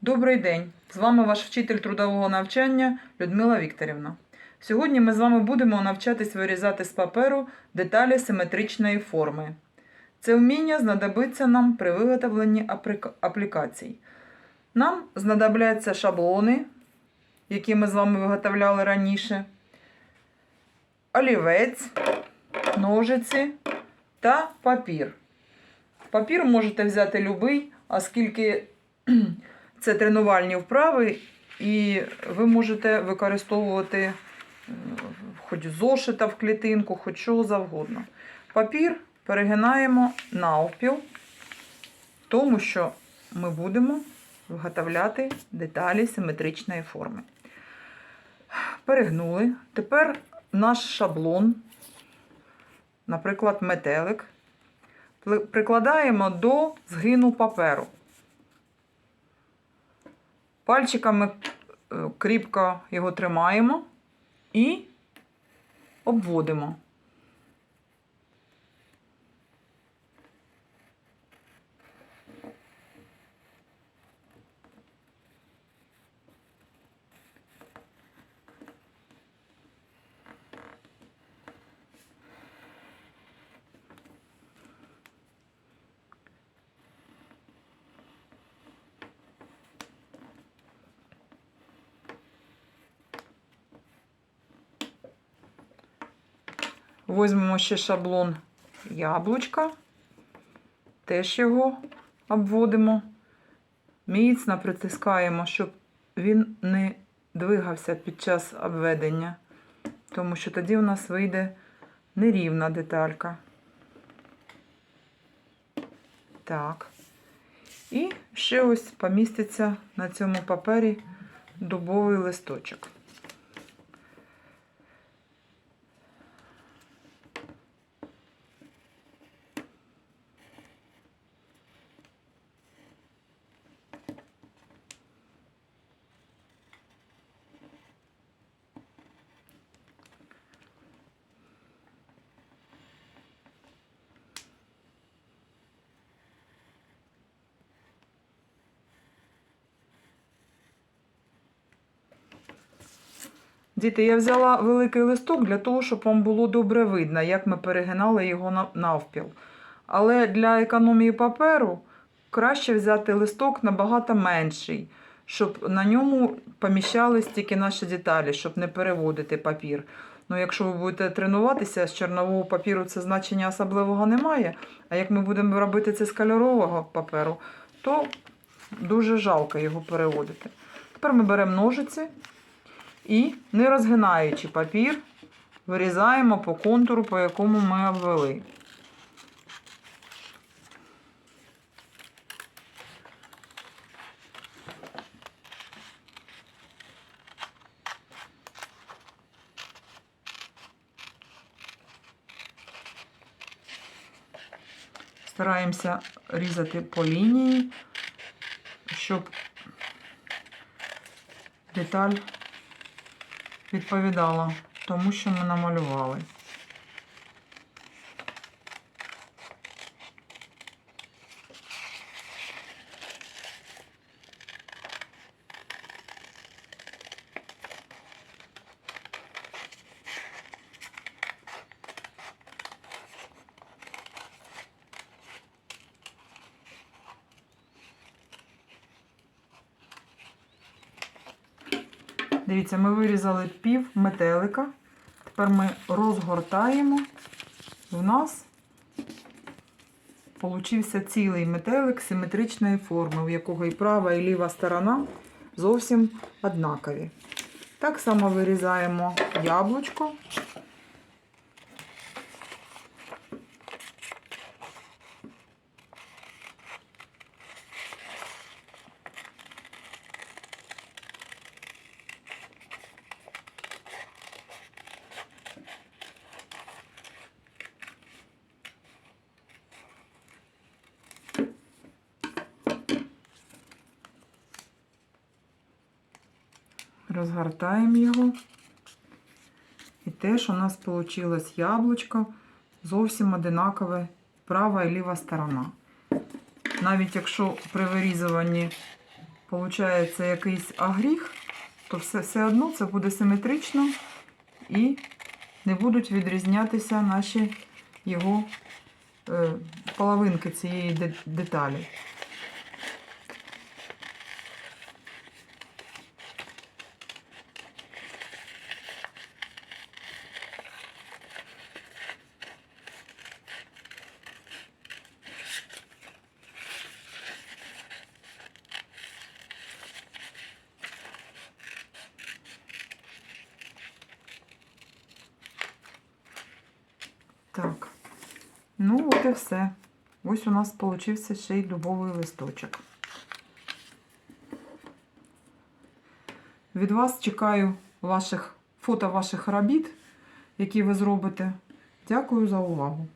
Добрий день! З вами ваш вчитель трудового навчання Людмила Вікторівна. Сьогодні ми з вами будемо навчатись вирізати з паперу деталі симетричної форми. Це вміння знадобиться нам при виготовленні аплікацій. Нам знадобляться шаблони, які ми з вами виготовляли раніше, олівець, ножиці та папір. Папір можете взяти любий, оскільки це тренувальні вправи, і ви можете використовувати е, хоч зошита в клітинку, хоч що завгодно. Папір перегинаємо навпіл, тому що ми будемо виготовляти деталі симетричної форми. Перегнули. Тепер наш шаблон, наприклад, метелик, прикладаємо до згину паперу. Пальчиками е, кріпко його тримаємо і обводимо. Візьмемо ще шаблон яблучка, теж його обводимо, міцно притискаємо, щоб він не двигався під час обведення, тому що тоді у нас вийде нерівна деталька. Так. І ще ось поміститься на цьому папері дубовий листочок. Діти, я взяла великий листок для того, щоб вам було добре видно, як ми перегинали його навпіл. Але для економії паперу краще взяти листок набагато менший, щоб на ньому поміщались тільки наші деталі, щоб не переводити папір. Ну, якщо ви будете тренуватися з чорнового папіру, це значення особливого немає. А як ми будемо робити це з кольорового паперу, то дуже жалко його переводити. Тепер ми беремо ножиці. І, не розгинаючи папір, вирізаємо по контуру, по якому ми обвели. Стараємося різати по лінії, щоб деталь відповідала тому, що ми намалювали. Дивіться, ми вирізали пів метелика. Тепер ми розгортаємо. У нас получився цілий метелик симетричної форми, у якого і права, і ліва сторона зовсім однакові. Так само вирізаємо яблучко. Розгортаємо його. І теж у нас вийшло яблучко зовсім одинакове права і ліва сторона. Навіть якщо при вирізуванні получається якийсь агріх, то все, все одно це буде симетрично і не будуть відрізнятися наші його е, половинки цієї деталі. Так. Ну, от і все. Ось у нас получився ще й дубовий листочок. Від вас чекаю ваших фото ваших робіт, які ви зробите. Дякую за увагу.